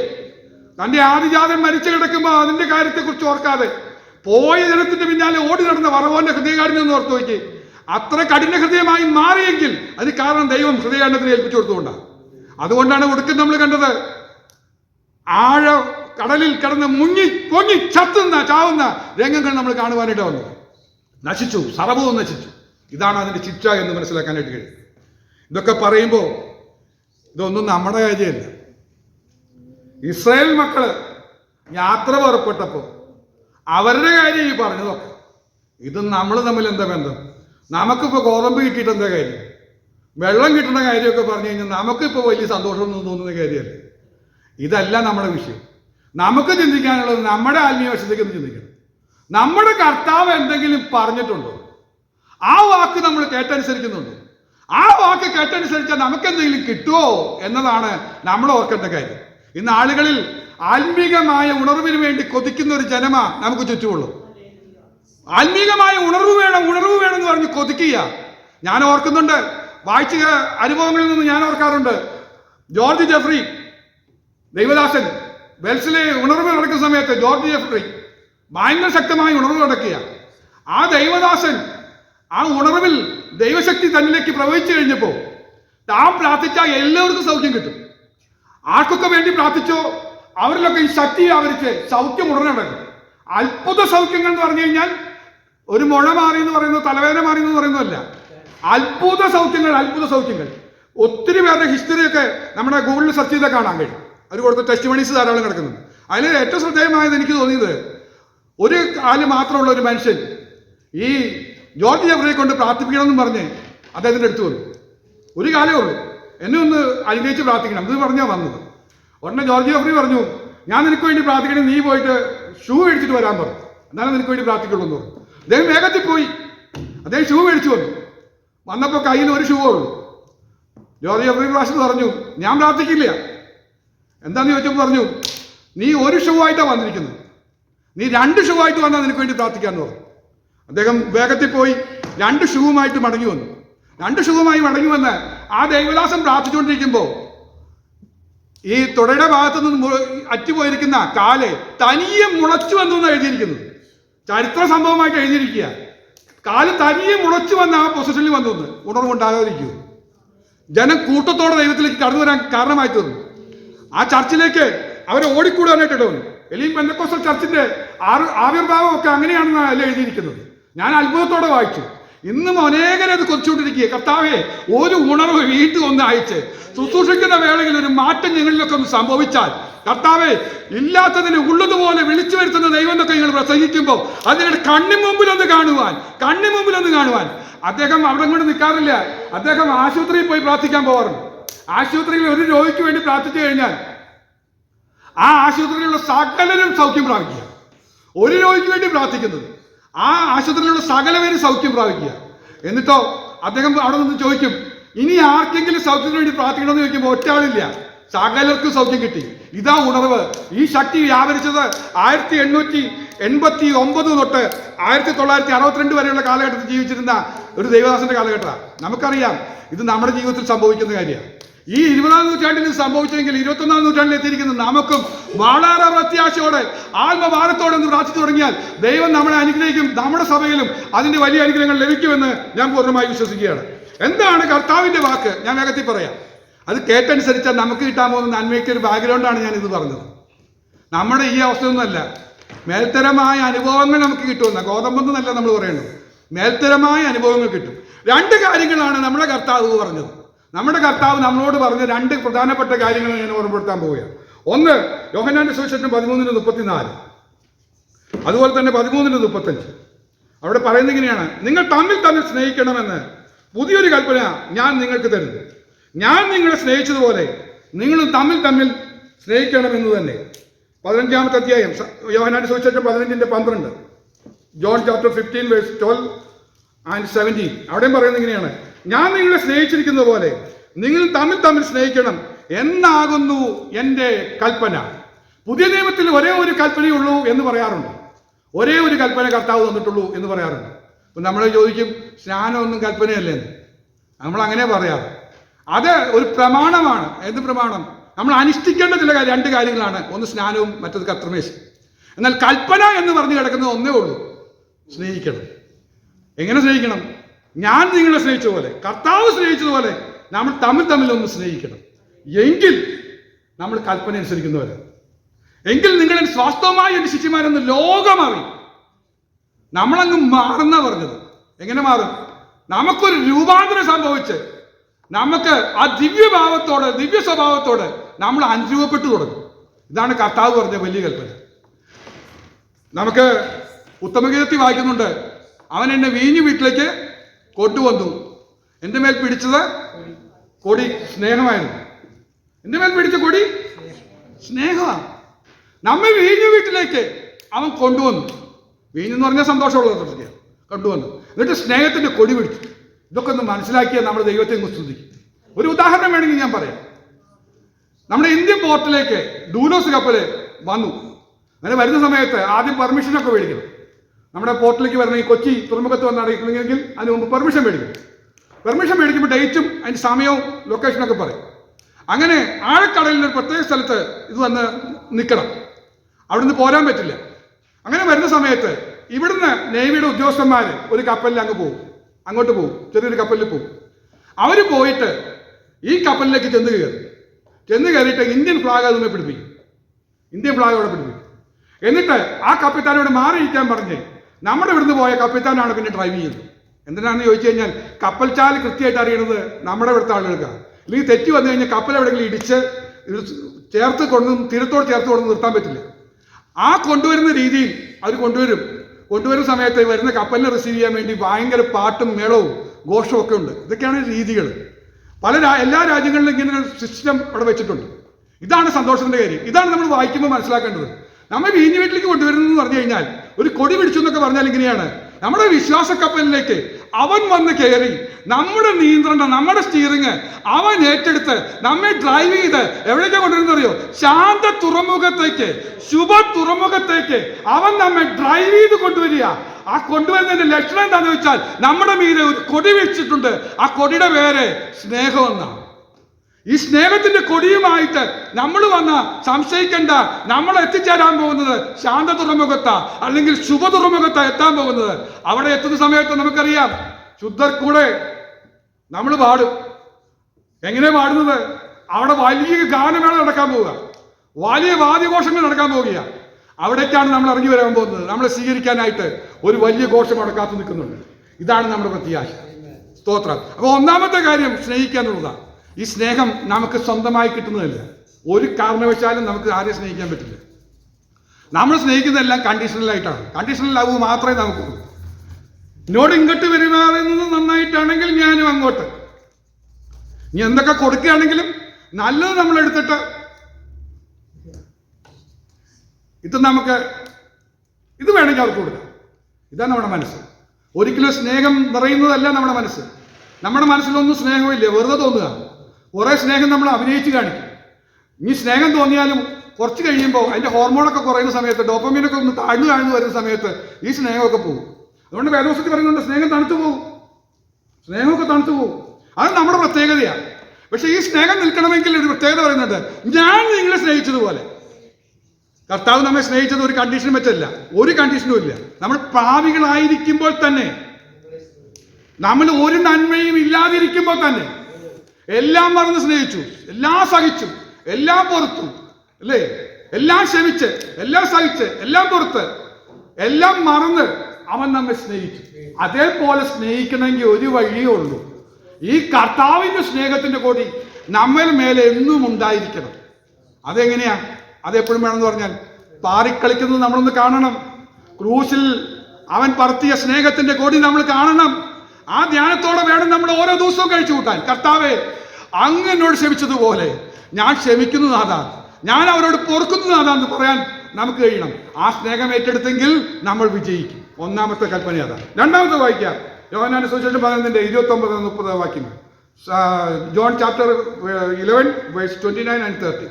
തന്റെ ആദിജാതൻ മരിച്ചു കിടക്കുമ്പോൾ അതിന്റെ കാര്യത്തെക്കുറിച്ച് ഓർക്കാതെ പോയ ജനത്തിന്റെ പിന്നാലെ ഓടി നടന്ന വറവോന്റെ ഹൃദയകാടിനെ ഒന്ന് ഓർത്തു നോക്കി അത്ര കഠിന ഹൃദയമായി മാറിയെങ്കിൽ അത് കാരണം ദൈവം ഹൃദയകാണ്ഡത്തിന് ഏൽപ്പിച്ചു കൊടുത്തുകൊണ്ടാണ്. അതുകൊണ്ടാണ് ഒടുക്കം നമ്മൾ കണ്ടത്. ആഴ കടലിൽ കിടന്ന് മുങ്ങി പൊങ്ങി ചത്തുന്ന ചാവുന്ന രംഗങ്ങൾ നമ്മൾ കാണുവാനായിട്ട് വന്നത് നശിച്ചു സർവവും നശിച്ചു. ഇതാണ് അതിന്റെ ശിക്ഷ എന്ന് മനസ്സിലാക്കാനായിട്ട് കഴിയും. ഇതൊക്കെ പറയുമ്പോൾ ഇതൊന്നും നമ്മുടെ കാര്യമല്ല. ഇസ്രായേൽ മക്കൾ യാത്ര പുറപ്പെട്ടപ്പോൾ അവരുടെ കാര്യം ഈ പറഞ്ഞതൊക്കെ. ഇത് നമ്മൾ തമ്മിൽ എന്താ ബന്ധം? നമുക്കിപ്പോൾ ഗോതമ്പ് കിട്ടിയിട്ട് എന്താ കാര്യം? വെള്ളം കിട്ടുന്ന കാര്യമൊക്കെ പറഞ്ഞു കഴിഞ്ഞാൽ നമുക്കിപ്പോൾ വലിയ സന്തോഷമൊന്നും തോന്നുന്ന കാര്യമല്ല. ഇതല്ല നമ്മുടെ വിഷയം. നമുക്ക് ചിന്തിക്കാനുള്ളത് നമ്മുടെ ആത്മീയ വശത്തേക്ക് ഒന്ന് ചിന്തിക്കണം. നമ്മുടെ കർത്താവ് എന്തെങ്കിലും പറഞ്ഞിട്ടുണ്ടോ? ആ വാക്ക് നമ്മൾ കേട്ടനുസരിക്കുന്നുണ്ടോ? ആ വാക്ക് കേട്ടനുസരിച്ചാൽ നമുക്ക് എന്തെങ്കിലും കിട്ടുമോ എന്നതാണ് നമ്മൾ ഓർക്കേണ്ട കാര്യം. ഇന്ന് ആളുകളിൽ ആത്മീകമായ ഉണർവിന് വേണ്ടി കൊതിക്കുന്ന ഒരു ജനമ നമുക്ക് ചുറ്റുമുള്ളൂ. ആത്മീകമായ ഉണർവ് വേണം ഉണർവ് വേണം എന്ന് പറഞ്ഞ് കൊതിക്കുക. ഞാൻ ഓർക്കുന്നുണ്ട് വായിച്ച അനുഭവങ്ങളിൽ നിന്ന് ഞാൻ ഓർക്കാറുണ്ട്. ജോർജ് ജെഫ്രി ദൈവദാസൻ വെൽസിലെ ഉണർവ് നടക്കുന്ന സമയത്ത് ജോർജ് ജെഫ്രി ഭയങ്കര ശക്തമായി ഉണർവ് നടക്കുക ആ ദൈവദാസൻ ആ ഉണർവിൽ ദൈവശക്തി തന്നിലേക്ക് പ്രവഹിച്ചു കഴിഞ്ഞപ്പോൾ താൻ പ്രാർത്ഥിച്ചാൽ എല്ലാവർക്കും സൗഖ്യം കിട്ടും. ആർക്കൊക്കെ വേണ്ടി പ്രാർത്ഥിച്ചോ അവരിലൊക്കെ ഈ ശക്തി ആവരിച്ച് സൗഖ്യം ഉടനെ നടക്കും. അത്ഭുത സൗഖ്യങ്ങൾ എന്ന് പറഞ്ഞു കഴിഞ്ഞാൽ ഒരു മുഴ മാറി എന്ന് പറയുന്നത് തലവേദന മാറി എന്ന് പറയുന്നതല്ല അത്ഭുത സൗഖ്യങ്ങൾ അത്ഭുത സൗഖ്യങ്ങൾ. ഒത്തിരി പേരുടെ ഹിസ്റ്ററിയൊക്കെ നമ്മുടെ ഗൂഗിളിൽ സെർച്ച് ചെയ്താൽ കാണാൻ കഴിയും. അവർ കൊടുത്ത ടെസ്റ്റ് മണീസ് ധാരാളം കിടക്കുന്നുണ്ട്. അതിൽ ഏറ്റവും ശ്രദ്ധേയമായത് എനിക്ക് തോന്നിയത് ഒരു കാൽ മാത്രമുള്ള ഒരു മനുഷ്യൻ ഈ ജോർജ് ജെഫ്രിയെ കൊണ്ട് പ്രാർത്ഥിപ്പിക്കണമെന്ന് പറഞ്ഞ് അദ്ദേഹത്തിന്റെ അടുത്ത് വന്നു. ഒരു കാലേ ഉള്ളൂ. എന്നെ ഒന്ന് അനുഗ്രഹിച്ച് പ്രാർത്ഥിക്കണം. ഇത് പറഞ്ഞാൽ വന്നത്. ഉടനെ ജോർജ് ജബ്രി പറഞ്ഞു ഞാൻ നിനക്ക് വേണ്ടി പ്രാർത്ഥിക്കണം നീ പോയിട്ട് ഷൂ മേടിച്ചിട്ട് വരാൻ പറഞ്ഞു എന്നാലും നിനക്ക് വേണ്ടി പ്രാർത്ഥിക്കുള്ളൂ എന്ന് പറഞ്ഞു. അദ്ദേഹം വേഗത്തിൽ പോയി. അദ്ദേഹം ഷൂ മേടിച്ചു വന്നു. വന്നപ്പോൾ കയ്യിൽ ഒരു ഷൂ ഉള്ളൂ. ജോർജ് ജബ്രി പ്രാവശ്യം പറഞ്ഞു ഞാൻ പ്രാർത്ഥിക്കില്ല. എന്താന്ന് ചോദിച്ചപ്പോൾ പറഞ്ഞു നീ ഒരു ഷൂ വന്നിരിക്കുന്നത്. നീ രണ്ട് ഷൂ ആയിട്ട് വന്നാൽ നിനക്ക് വേണ്ടി പ്രാർത്ഥിക്കാന്ന് പറഞ്ഞു. അദ്ദേഹം വേഗത്തിൽ പോയി രണ്ട് ഷൂവുമായിട്ട് മടങ്ങി വന്നു. രണ്ട് ഷൂവുമായി മടങ്ങി വന്ന് ആ ദൈവദാസം പ്രാർത്ഥിച്ചുകൊണ്ടിരിക്കുമ്പോൾ ഈ തുടയുടെ ഭാഗത്ത് നിന്ന് അറ്റുപോയിരിക്കുന്ന കാൽ തനിയെ മുളച്ചു വന്നു എന്ന് എഴുതിയിരിക്കുന്നത്. ചരിത്ര സംഭവമായിട്ട് എഴുതിയിരിക്കുക. കാൽ തനിയെ മുളച്ചു വന്ന ആ പൊസിഷനിൽ വന്നു ഉണർവുണ്ടാകാതിരിക്കുന്നു ജനം കൂട്ടത്തോടെ ദൈവത്തിലേക്ക് കടന്നു വരാൻ കാരണമായി തീർന്നു. ആ ചർച്ചിലേക്ക് അവരെ ഓടിക്കൂടാനായിട്ട് ഇടവന്നു. എലീം പെന്തക്കോസൽ ചർച്ചിന്റെ ആറ് ആവിർഭാവം ഒക്കെ അങ്ങനെയാണെന്ന് അല്ല എഴുതിയിരിക്കുന്നത്. ഞാൻ അത്ഭുതത്തോടെ വായിച്ചു. ഇന്നും അനേകരെ അത് കൊച്ചുകൊണ്ടിരിക്കുക കർത്താവെ ഒരു ഉണർവ് വീട്ടിൽ ഒന്ന് അയച്ച്. ശുശ്രൂഷിക്കുന്ന വേളയിൽ ഒരു മാറ്റം നിങ്ങളിലൊക്കെ ഒന്ന് സംഭവിച്ചാൽ കർത്താവെ ഇല്ലാത്തതിന് ഉള്ളതുപോലെ വിളിച്ചു വരുത്തുന്ന ദൈവം എന്നൊക്കെ നിങ്ങൾ പ്രസംഗിക്കുമ്പോൾ അതിന് കണ്ണിന് മുമ്പിൽ ഒന്ന് കാണുവാൻ കണ്ണിന് മുമ്പിൽ ഒന്ന് കാണുവാൻ. അദ്ദേഹം അവിടെ കൊണ്ട് നിൽക്കാറില്ല. അദ്ദേഹം ആശുപത്രിയിൽ പോയി പ്രാർത്ഥിക്കാൻ പോകാറുണ്ട് ആശുപത്രിയിൽ ഒരു രോഗിക്ക് വേണ്ടി പ്രാർത്ഥിച്ചു കഴിഞ്ഞാൽ ആ ആശുപത്രിയിലുള്ള സകലരും സൗഖ്യം പ്രാപിക്കുക. ഒരു രോഗിക്ക് വേണ്ടി പ്രാർത്ഥിക്കുന്നത് ആ ആശുപത്രിയിലുള്ള സകല പേര് സൗഖ്യം പ്രാപിക്കുക. എന്നിട്ടോ അദ്ദേഹം അവിടെ നിന്ന് ചോദിക്കും ഇനി ആർക്കെങ്കിലും സൗഖ്യത്തിന് വേണ്ടി പ്രാർത്ഥിക്കണമെന്ന് ചോദിക്കുമ്പോൾ ഒറ്റ ആളില്ല സകലർക്കും സൗഖ്യം കിട്ടി. ഇതാ ഉണർവ്. ഈ ശക്തി വ്യാപരിച്ചത് ആയിരത്തി എണ്ണൂറ്റി എൺപത്തി ഒമ്പത് തൊട്ട് ആയിരത്തി തൊള്ളായിരത്തി അറുപത്തിരണ്ട് വരെയുള്ള കാലഘട്ടത്തിൽ ജീവിച്ചിരുന്ന ഒരു ദൈവദാസന്റെ കാലഘട്ടമാണ്. നമുക്കറിയാം ഇത് നമ്മുടെ ജീവിതത്തിൽ സംഭവിക്കുന്ന കാര്യമാണ്. ഈ ഇരുപതാം നൂറ്റാണ്ടിൽ സംഭവിച്ചെങ്കിൽ ഇരുപത്തൊന്നാം നൂറ്റാണ്ടിൽ എത്തിയിരിക്കുന്ന നമുക്കും വളരെ പ്രത്യാശയോടെ ആത്മഭാരത്തോടെ ഒന്ന് പ്രാർത്ഥിച്ചു തുടങ്ങിയാൽ ദൈവം നമ്മളെ അനുഗ്രഹിക്കും നമ്മുടെ സഭയിലും അതിന്റെ വലിയ അനുഗ്രഹങ്ങൾ ലഭിക്കുമെന്ന് ഞാൻ പൂർണമായി വിശ്വസിക്കുകയാണ്. എന്താണ് കർത്താവിന്റെ വാക്ക്? ഞാൻ വേഗത്തിൽ പറയാം. അത് കേട്ടനുസരിച്ചാൽ നമുക്ക് കിട്ടാൻ പോകുന്ന നന്മയ്ക്ക് ഒരു ബാക്ക്ഗ്രൗണ്ടാണ് ഞാൻ ഇത് പറഞ്ഞത്. നമ്മുടെ ഈ അവസ്ഥയൊന്നുമല്ല. മേൽത്തരമായ അനുഭവങ്ങൾ നമുക്ക് കിട്ടുമെന്ന. ഗോതമ്പെന്നല്ല നമ്മൾ പറയുന്നത് മേൽത്തരമായ അനുഭവങ്ങൾ കിട്ടും. രണ്ട് കാര്യങ്ങളാണ് നമ്മുടെ കർത്താവ് പറഞ്ഞത്. നമ്മുടെ കർത്താവ് നമ്മളോട് പറഞ്ഞ രണ്ട് പ്രധാനപ്പെട്ട കാര്യങ്ങൾ ഞാൻ ഓർമ്മപ്പെടുത്താൻ പോവുകയാണ്. ഒന്ന് യോഹനാന്റെ സുവിശേഷം പതിമൂന്നിന് മുപ്പത്തിനാല്. അതുപോലെ തന്നെ പതിമൂന്നിന് മുപ്പത്തഞ്ച്. അവിടെ പറയുന്നത് ഇങ്ങനെയാണ് നിങ്ങൾ തമ്മിൽ തമ്മിൽ സ്നേഹിക്കണമെന്ന് പുതിയൊരു കൽപ്പന ഞാൻ നിങ്ങൾക്ക് തരുന്നു. ഞാൻ നിങ്ങളെ സ്നേഹിച്ചതുപോലെ നിങ്ങളും തമ്മിൽ തമ്മിൽ സ്നേഹിക്കണമെന്ന് തന്നെ. പതിനഞ്ചാമത്തെ അധ്യായം യോഹനാന്റെ സുവിശേഷം പതിനഞ്ചിന്റെ പന്ത്രണ്ട്. John chapter fifteen verse twelve and seventeen അവിടെയും പറയുന്നത് ഇങ്ങനെയാണ് ഞാൻ നിങ്ങളെ സ്നേഹിച്ചിരിക്കുന്ന പോലെ നിങ്ങൾ തമ്മിൽ തമ്മിൽ സ്നേഹിക്കണം എന്നാകുന്നു എന്റെ കൽപ്പന. പുതിയ നിയമത്തിൽ ഒരേ ഒരു കൽപ്പനയുള്ളൂ എന്ന് പറയാറുണ്ട്. ഒരേ ഒരു കൽപ്പന കർത്താവ് തന്നിട്ടുള്ളൂ എന്ന് പറയാറുണ്ട്. അപ്പം നമ്മൾ ചോദിക്കും സ്നാനമൊന്നും കൽപ്പനയല്ലേ? നമ്മൾ അങ്ങനെ പറയാറ്. അത് ഒരു പ്രമാണമാണ്. എന്ത് പ്രമാണം? നമ്മൾ അനുഷ്ഠിക്കേണ്ട ചില രണ്ട് കാര്യങ്ങളാണ്. ഒന്ന് സ്നാനവും മറ്റത് കർത്തമേശം എന്നാൽ കൽപ്പന എന്ന് പറഞ്ഞു കിടക്കുന്നത് ഒന്നേ ഉള്ളൂ. സ്നേഹിക്കണം. എങ്ങനെ സ്നേഹിക്കണം? ഞാൻ നിങ്ങളെ സ്നേഹിച്ച പോലെ കർത്താവ് സ്നേഹിച്ചതുപോലെ നമ്മൾ തമ്മിൽ തമ്മിൽ ഒന്ന് സ്നേഹിക്കണം. എങ്കിൽ നമ്മൾ കൽപ്പന അനുസരിക്കുന്നവരെ. എങ്കിൽ നിങ്ങളെ സ്വാസ്ഥവമായി എന്റെ ശിഷ്യന്മാരെന്ന് ലോകമറി നമ്മളങ്ങ് മാറുന്ന പറഞ്ഞത് എങ്ങനെ മാറും? നമുക്കൊരു രൂപാന്തരം സംഭവിച്ച് നമുക്ക് ആ ദിവ്യഭാവത്തോടെ ദിവ്യ സ്വഭാവത്തോടെ നമ്മൾ അനുരൂപപ്പെട്ടു തുടങ്ങും. ഇതാണ് കർത്താവ് പറഞ്ഞ വലിയ കൽപ്പന. നമുക്ക് ഉത്തമഗീതത്തിൽ വായിക്കുന്നുണ്ട് അവൻ എന്നെ വീഞ്ഞു വീട്ടിലേക്ക് കൊണ്ടുവന്നു എന്റെ മേൽ പിടിച്ചത് കൊടി സ്നേഹമായിരുന്നു. എന്റെ മേൽ പിടിച്ച കൊടി സ്നേഹമാണ് നമ്മെ വീഞ്ഞു വീട്ടിലേക്ക് അവൻ കൊണ്ടുവന്നു. വീഞ്ഞു എന്ന് പറഞ്ഞാൽ സന്തോഷമുള്ള കൊണ്ടുവന്നു. എന്നിട്ട് സ്നേഹത്തിന്റെ കൊടി പിടിച്ചു. ഇതൊക്കെ ഒന്ന് മനസ്സിലാക്കിയാൽ നമ്മൾ ദൈവത്തെ സ്തുതിക്കും. ഒരു ഉദാഹരണം വേണമെങ്കിൽ ഞാൻ പറയാം. നമ്മുടെ ഇന്ത്യൻ പോർട്ടിലേക്ക് ഡൂനോസ് കപ്പൽ വന്നു. അങ്ങനെ വരുന്ന സമയത്ത് ആദ്യം പെർമിഷനൊക്കെ മേടിക്കണം. നമ്മുടെ പോർട്ടിലേക്ക് വരണമെങ്കിൽ കൊച്ചി തുറമുഖത്ത് വന്ന് അറിയിക്കണമെങ്കിൽ അതിന് മുമ്പ് പെർമിഷൻ മേടിക്കും പെർമിഷൻ മേടിക്കുമ്പോൾ ഡേറ്റും അതിന്റെ സമയവും ലൊക്കേഷനൊക്കെ പറയും. അങ്ങനെ ആഴക്കടലിൽ ഒരു പ്രത്യേക സ്ഥലത്ത് ഇത് വന്ന് നിൽക്കണം. അവിടുന്ന് പോരാൻ പറ്റില്ല. അങ്ങനെ വരുന്ന സമയത്ത് ഇവിടുന്ന് നേവിയുടെ ഉദ്യോഗസ്ഥന്മാർ ഒരു കപ്പലിൽ അങ്ങ് പോകും. അങ്ങോട്ട് പോകും. ചെറിയൊരു കപ്പലിൽ പോകും. അവർ പോയിട്ട് ഈ കപ്പലിലേക്ക് ചെന്ന് കയറും. ചെന്ന് കയറിയിട്ട് ഇന്ത്യൻ ഫ്ലാഗ് അതുമേ പിടിപ്പിക്കും. ഇന്ത്യൻ ഫ്ലാഗ് അവിടെ പിടിപ്പിക്കും. എന്നിട്ട് ആ കപ്പിത്താനോട് മാറിയിരിക്കാൻ പറഞ്ഞ് നമ്മുടെ ഇവിടുന്ന് പോയ കപ്പിത്താനാണ് പിന്നെ ഡ്രൈവ് ചെയ്യുന്നത് എന്തിനാണെന്ന് ചോദിച്ചു കഴിഞ്ഞാൽ കപ്പൽ ചാൽ കൃത്യമായിട്ട് അറിയണത് നമ്മുടെ ഇവിടുത്തെ ആളുകൾക്കാണ് അല്ലെങ്കിൽ തെറ്റി വന്നു കഴിഞ്ഞാൽ കപ്പൽ എവിടെയെങ്കിലും ഇടിച്ച് ചേർത്ത് കൊണ്ട് തീരത്തോട് ചേർത്ത് കൊണ്ട് നിർത്താൻ പറ്റില്ല. ആ കൊണ്ടുവരുന്ന രീതിയിൽ അവർ കൊണ്ടുവരും. കൊണ്ടുവരുന്ന സമയത്ത് വരുന്ന കപ്പലിനെ റിസീവ് ചെയ്യാൻ വേണ്ടി ഭയങ്കര പാട്ടും മേളവും ഘോഷവും ഒക്കെ ഉണ്ട്. ഇതൊക്കെയാണ് രീതികൾ. പല എല്ലാ രാജ്യങ്ങളിലും ഇങ്ങനെ ഒരു സിസ്റ്റം അവിടെ വെച്ചിട്ടുണ്ട്. ഇതാണ് സന്തോഷത്തിന്റെ കാര്യം. ഇതാണ് നമ്മൾ വായിക്കുമ്പോൾ മനസ്സിലാക്കേണ്ടത്. നമ്മൾ വീഞ്ഞു വീട്ടിലേക്ക് കൊണ്ടുവരുന്നത് പറഞ്ഞു കഴിഞ്ഞാൽ ഒരു കൊടി പിടിച്ചു എന്നൊക്കെ പറഞ്ഞാൽ ഇങ്ങനെയാണ് നമ്മുടെ വിശ്വാസ കപ്പലിലേക്ക് അവൻ വന്ന് കയറി നമ്മുടെ നിയന്ത്രണം നമ്മുടെ സ്റ്റിയറിങ് അവൻ ഏറ്റെടുത്ത് നമ്മെ ഡ്രൈവ് ചെയ്ത് എവിടേക്കാ കൊണ്ടുവരുന്നത് അറിയോ? ശാന്ത തുറമുഖത്തേക്ക് ശുഭ തുറമുഖത്തേക്ക് അവൻ നമ്മെ ഡ്രൈവ് ചെയ്ത് കൊണ്ടുവരിക. ആ കൊണ്ടുവരുന്നതിന്റെ ലക്ഷണം എന്താണെന്ന് വെച്ചാൽ നമ്മുടെ മീതെ ഒരു കൊടി വെച്ചിട്ടുണ്ട് ആ കൊടിയുടെ പേര് സ്നേഹം എന്നാണ്. ഈ സ്നേഹത്തിന്റെ കൊടിയുമായിട്ട് നമ്മൾ വന്ന സംശയിക്കേണ്ട. നമ്മൾ എത്തിച്ചേരാൻ പോകുന്നത് ശാന്ത തുറമുഖത്താ അല്ലെങ്കിൽ ശുഭ തുറമുഖത്താ എത്താൻ പോകുന്നത്. അവിടെ എത്തുന്ന സമയത്ത് നമുക്കറിയാം ശുദ്ധർ കൂടെ നമ്മൾ പാടും. എങ്ങനെ പാടുന്നത്? അവിടെ വലിയ ഗാനമേള നടക്കാൻ പോവുക. വലിയ വാദ്യഘോഷങ്ങൾ നടക്കാൻ പോവുക അവിടേക്കാണ് നമ്മൾ ഇറങ്ങി വരാൻ പോകുന്നത്. നമ്മളെ സ്വീകരിക്കാനായിട്ട് ഒരു വലിയ ഘോഷം അവിടെ കാത്തു നിൽക്കുന്നുണ്ട്. ഇതാണ് നമ്മുടെ പ്രത്യാശ. സ്തോത്രം. അപ്പൊ ഒന്നാമത്തെ കാര്യം സ്നേഹിക്കാനുള്ളതാണ് ഈ സ്നേഹം നമുക്ക് സ്വന്തമായി കിട്ടുന്നതല്ല. ഒരു കാരണവശാലും നമുക്ക് ആരെയും സ്നേഹിക്കാൻ പറ്റില്ല. നമ്മൾ സ്നേഹിക്കുന്നതെല്ലാം കണ്ടീഷണലായിട്ടാണ് കണ്ടീഷണൽ ലവ് മാത്രമേ നമുക്കുള്ളൂ എന്നോട് ഇങ്ങോട്ട് പെരുമാറുന്നത് നന്നായിട്ടാണെങ്കിൽ ഞാനും അങ്ങോട്ട്. നീ എന്തൊക്കെ കൊടുക്കുകയാണെങ്കിലും നല്ലത് നമ്മൾ എടുത്തിട്ട് ഇത് നമുക്ക് ഇത് വേണമെങ്കിൽ അവർക്ക് കൊടുക്കാം. ഇതാണ് നമ്മുടെ മനസ്സ്. ഒരിക്കലും സ്നേഹം നിറയുന്നതല്ല നമ്മുടെ മനസ്സ്. നമ്മുടെ മനസ്സിലൊന്നും സ്നേഹമില്ല. വെറുതെ തോന്നുക. കുറേ സ്നേഹം നമ്മൾ അഭിനയിച്ച് കാണിക്കും. ഇനി സ്നേഹം തോന്നിയാലും കുറച്ച് കഴിയുമ്പോൾ അതിന്റെ ഹോർമോണൊക്കെ കുറയുന്ന സമയത്ത് ഡോപ്പമീനൊക്കെ ഒന്ന് താഴ്ന്നു താഴ്ന്നു വരുന്ന സമയത്ത് ഈ സ്നേഹമൊക്കെ പോകും. അതുകൊണ്ട് വേദോസത്തിൽ പറയുന്നുണ്ട് സ്നേഹം തണുത്തു പോകും. സ്നേഹമൊക്കെ തണുത്തു പോകും. അത് നമ്മുടെ പ്രത്യേകതയാണ്. പക്ഷെ ഈ സ്നേഹം നിൽക്കണമെങ്കിൽ ഒരു പ്രത്യേകത പറയുന്നുണ്ട് ഞാൻ നിങ്ങളെ സ്നേഹിച്ചതുപോലെ. കർത്താവ് നമ്മെ സ്നേഹിച്ചത് ഒരു കണ്ടീഷൻ വെച്ചല്ല ഒരു കണ്ടീഷനും ഇല്ല. നമ്മൾ പാവികളായിരിക്കുമ്പോൾ തന്നെ നമ്മൾ ഒരു നന്മയും ഇല്ലാതിരിക്കുമ്പോൾ തന്നെ എല്ലാം മറന്ന് സ്നേഹിച്ചു എല്ലാം സഹിച്ചു എല്ലാം പുറത്തു അല്ലേ? എല്ലാം ക്ഷമിച്ച് എല്ലാം സഹിച്ച് എല്ലാം പുറത്ത് എല്ലാം മറന്ന് അവൻ നമ്മെ സ്നേഹിച്ചു. അതേപോലെ സ്നേഹിക്കണമെങ്കിൽ ഒരു വഴിയേ ഉള്ളൂ. ഈ കർത്താവിന്റെ സ്നേഹത്തിന്റെ കൂടി നമ്മൾ മേലെ എന്നും ഉണ്ടായിരിക്കണം. അതെങ്ങനെയാ? അതെപ്പോഴും വേണമെന്ന് പറഞ്ഞാൽ പാറിക്കളിക്കുന്നത് നമ്മളൊന്ന് കാണണം. ക്രൂശിൽ അവൻ പറത്തിയ സ്നേഹത്തിന്റെ കൊടി നമ്മൾ കാണണം. ആ ധ്യാനത്തോടെ വേണം നമ്മൾ ഓരോ ദിവസവും കഴിച്ചു കൂട്ടാൻ. കർത്താവെ അങ്ങ് എന്നോട് ക്ഷമിച്ചതുപോലെ ഞാൻ ക്ഷമിക്കുന്നു നാഥ ഞാൻ അവരോട് പൊറുക്കുന്നു നാഥ എന്ന് പറയാൻ നമുക്ക് കഴിയണം. ആ സ്നേഹം ഏറ്റെടുത്തെങ്കിൽ നമ്മൾ വിജയിക്കും. ഒന്നാമത്തെ കൽപ്പന അതാണ് രണ്ടാമത്തെ വായിക്കാം. യോഹനാന സുവിശേഷം പതിനൊന്നിന്റെ ഇരുപത്തി ഒമ്പത് മുപ്പത് വാക്യം John chapter eleven verse twenty nine and thirty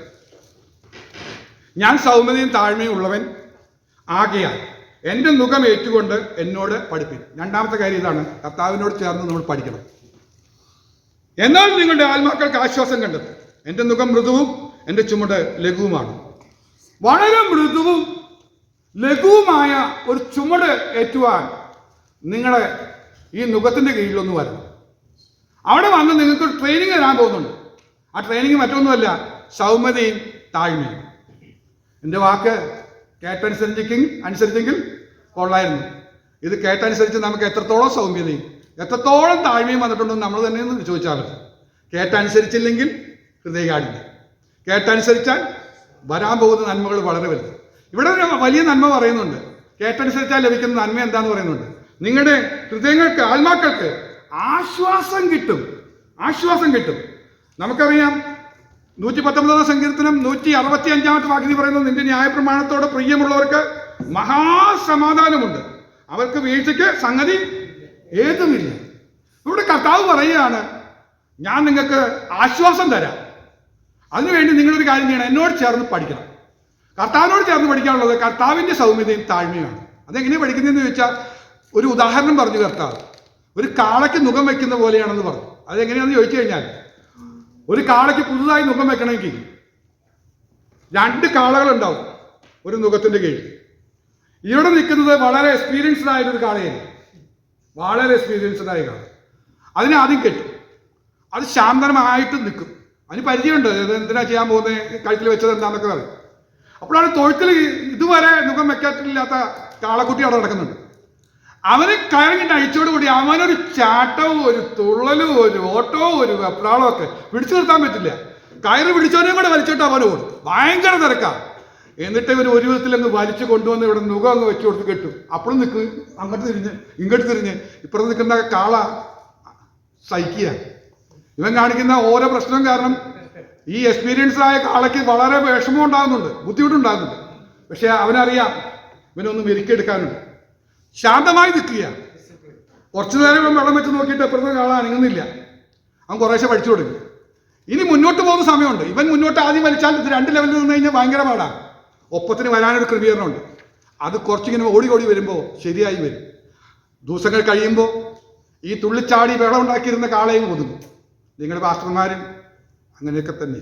ഞാൻ സൗമ്യതയും താഴ്മയും ഉള്ളവൻ ആകയാൽ എന്റെ മുഖം ഏറ്റുകൊണ്ട് എന്നോട് പഠിപ്പിക്കും രണ്ടാമത്തെ കാര്യം ഇതാണ്. കർത്താവിനോട് ചേർന്ന് നമ്മൾ പഠിക്കണം. എന്നാൽ നിങ്ങളുടെ ആത്മാക്കൾക്ക് ആശ്വാസം കണ്ടെത്തും. എന്റെ മുഖം മൃദുവും എന്റെ ചുമട് ലഘുവുമാണ്. വളരെ മൃദുവും ലഘുവുമായ ഒരു ചുമട് ഏറ്റുവാൻ നിങ്ങളെ ഈ മുഖത്തിന്റെ കീഴിലൊന്ന് വരണം. അവിടെ വന്ന് നിങ്ങൾക്ക് ട്രെയിനിങ് തരാൻ പോകുന്നുണ്ട്. ആ ട്രെയിനിങ് മറ്റൊന്നുമല്ല സൗമ്യതയും താഴ്മയും. എന്റെ വാക്ക് കേട്ടനുസരിച്ചെങ്കിൽ അനുസരിച്ചെങ്കിൽ കൊള്ളായിരുന്നു. ഇത് കേട്ടനുസരിച്ച് നമുക്ക് എത്രത്തോളം സൗമ്യതയും എത്രത്തോളം താഴ്മയും വന്നിട്ടുണ്ടോ നമ്മൾ തന്നെ ഒന്ന് ചോദിച്ചാൽ മതി. കേട്ടനുസരിച്ചില്ലെങ്കിൽ ഹൃദയകാഠിന്യം. കേട്ടനുസരിച്ചാൽ വരാൻ പോകുന്ന നന്മകൾ വളരെ വലുത്. ഇവിടെ ഒരു വലിയ നന്മ പറയുന്നുണ്ട്. കേട്ടനുസരിച്ചാൽ ലഭിക്കുന്ന നന്മ എന്താന്ന് പറയുന്നുണ്ട്. നിങ്ങളുടെ ഹൃദയങ്ങൾക്ക് ആത്മാക്കൾക്ക് ആശ്വാസം കിട്ടും. ആശ്വാസം കിട്ടും. നമുക്കറിയാം നൂറ്റി പത്തൊമ്പതാം സങ്കീർത്തനം നൂറ്റി അറുപത്തി അഞ്ചാമത്തെ വാക്യത്തിൽ പറയുന്നത് നിന്റെ ന്യായപ്രമാണത്തോട് പ്രിയമുള്ളവർക്ക് മഹാസമാധാനമുണ്ട്. അവർക്ക് വീഴ്ചയ്ക്ക് സംഗതി ഏതുമില്ല. ഇവിടെ കർത്താവ് പറയുകയാണ് ഞാൻ നിങ്ങൾക്ക് ആശ്വാസം തരാം. അതിനുവേണ്ടി നിങ്ങളൊരു കാര്യം ചെയ്യണം. എന്നോട് ചേർന്ന് പഠിക്കണം. കർത്താവിനോട് ചേർന്ന് പഠിക്കാനുള്ളത് കർത്താവിന്റെ സൗമ്യതയും താഴ്മയുമാണ്. അതെങ്ങനെ പഠിക്കുന്നതെന്ന് ചോദിച്ചാൽ ഒരു ഉദാഹരണം പറഞ്ഞു കർത്താവ്. ഒരു കാളയ്ക്ക് മുഖം വെക്കുന്ന പോലെയാണെന്ന് പറഞ്ഞു. അതെങ്ങനെയാണെന്ന് ചോദിച്ചു കഴിഞ്ഞാൽ ഒരു കാളയ്ക്ക് പുതുതായി മുഖം വെക്കണമെങ്കിൽ രണ്ട് കാളകളുണ്ടാവും ഒരു മുഖത്തിന്റെ കീഴിൽ. ഇവിടെ നിൽക്കുന്നത് വളരെ എക്സ്പീരിയൻസ്ഡ് ആയ ഒരു കാളയാണ്. വളരെ എക്സ്പീരിയൻസ്ഡ് ആയി കാണും. അതിനെ ആദ്യം കെട്ടും. അത് ശാന്തമായിട്ട് നിൽക്കും. അതിന് പരിചയമുണ്ട് എന്തിനാ ചെയ്യാൻ പോകുന്നത്? കഴുത്തിൽ വെച്ചത് എന്താണെന്നൊക്കെ പറയും അപ്പോഴാണ് തൊഴുത്തിൽ ഇതുവരെ മുഖം വെക്കാറ്റില്ലാത്ത കാളക്കുട്ടി അവിടെ നടക്കുന്നുണ്ട്. അവന് കയറിങ്ങിട്ട് അഴിച്ചോടുകൂടി അവനൊരു ചാട്ടവും ഒരു തുള്ളലും ഒരു ഓട്ടവും ഒരു വെപ്രാളവും ഒക്കെ പിടിച്ചു നിർത്താൻ പറ്റില്ല. കയറി പിടിച്ചവനെയും കൂടെ വലിച്ചോട്ട് അവനോട്. ഭയങ്കര തിരക്കാ. എന്നിട്ട് ഇവർ ഒരു വിധത്തിൽ അങ്ങ് വലിച്ചു കൊണ്ടുവന്ന് ഇവിടെ മുഖം അങ്ങ് വെച്ചു കൊടുത്ത് കെട്ടും. അപ്പോഴും നിൽക്കും അങ്ങോട്ട് തിരിഞ്ഞ് ഇങ്ങോട്ട് തിരിഞ്ഞ്. ഇപ്പുറത്ത് നിൽക്കുന്ന കാള സഹിക്കുക ഇവൻ കാണിക്കുന്ന ഓരോ പ്രശ്നവും കാരണം ഈ എക്സ്പീരിയൻസ് ആയ കാളയ്ക്ക് വളരെ വിഷമം ഉണ്ടാകുന്നുണ്ട് ബുദ്ധിമുട്ടുണ്ടാകുന്നുണ്ട്. പക്ഷെ അവനറിയാം ഇവനൊന്ന് വിരിക്കെടുക്കാനുണ്ട് ശാന്തമായി നിൽക്കുക. കുറച്ചു നേരം ഇവൻ വെള്ളം വെച്ച് നോക്കിയിട്ട് എപ്പോഴത്തെ കാള അനങ്ങുന്നില്ല. അവൻ കുറേശ്ശെ പഠിച്ചു കൊടുക്കും ഇനി മുന്നോട്ട് പോകുന്ന സമയമുണ്ട്. ഇവൻ മുന്നോട്ട് ആദ്യം വലിച്ചാൽ ഇത് രണ്ട് ലെവലിൽ നിന്ന് കഴിഞ്ഞാൽ ഭയങ്കര പാടാണ് ഒപ്പത്തിന് വരാനൊരു ക്രമീകരണമുണ്ട്. അത് കുറച്ചിങ്ങനെ ഓടി ഓടി വരുമ്പോൾ ശരിയായി വരും. ദിവസങ്ങൾ കഴിയുമ്പോൾ ഈ തുള്ളിച്ചാടി വെള്ളം ഉണ്ടാക്കിയിരുന്ന കാളയും ഒതുങ്ങും. നിങ്ങളുടെ പാസ്റ്റർമാരും അങ്ങനെയൊക്കെ തന്നെ.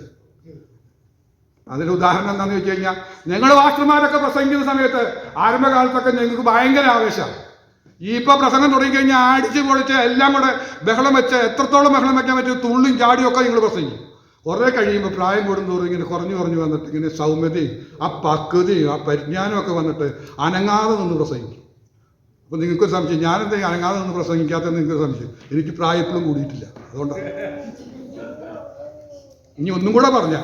അതിന് ഉദാഹരണം എന്താണെന്ന് വെച്ച് കഴിഞ്ഞാൽ ഞങ്ങൾ പാസ്റ്റർമാരൊക്കെ പ്രസംഗിക്കുന്ന സമയത്ത് ആരംഭകാലത്തൊക്കെ ഞങ്ങൾക്ക് ഭയങ്കര ആവേശമാണ്. ഈ ഇപ്പൊ പ്രസംഗം തുടങ്ങിക്കഴിഞ്ഞാൽ അടിച്ച് പൊളിച്ച് എല്ലാം കൂടെ ബഹളം വെച്ച് എത്രത്തോളം ബഹളം വെക്കാൻ പറ്റും തുള്ളും ചാടിയൊക്കെ നിങ്ങൾ പ്രസംഗിക്കും. കുറേ കഴിയുമ്പോൾ പ്രായം കൂടുന്തോറും ഇങ്ങനെ കുറഞ്ഞു കുറഞ്ഞു വന്നിട്ട് ഇങ്ങനെ സൗമ്യതയും ആ പക്വതയും ആ പരിജ്ഞാനവും ഒക്കെ വന്നിട്ട് അനങ്ങാതെ നിന്ന് പ്രസംഗിക്കും. അപ്പൊ നിങ്ങൾക്ക് സംശയം എന്താ അനങ്ങാതെ നിന്ന് പ്രസംഗിക്കാത്ത നിങ്ങൾക്ക് സംശയം? എനിക്ക് പ്രായം ഇപ്പോഴും കൂടിയിട്ടില്ല. അതുകൊണ്ടാണ് ഇനി ഒന്നും കൂടെ പറഞ്ഞ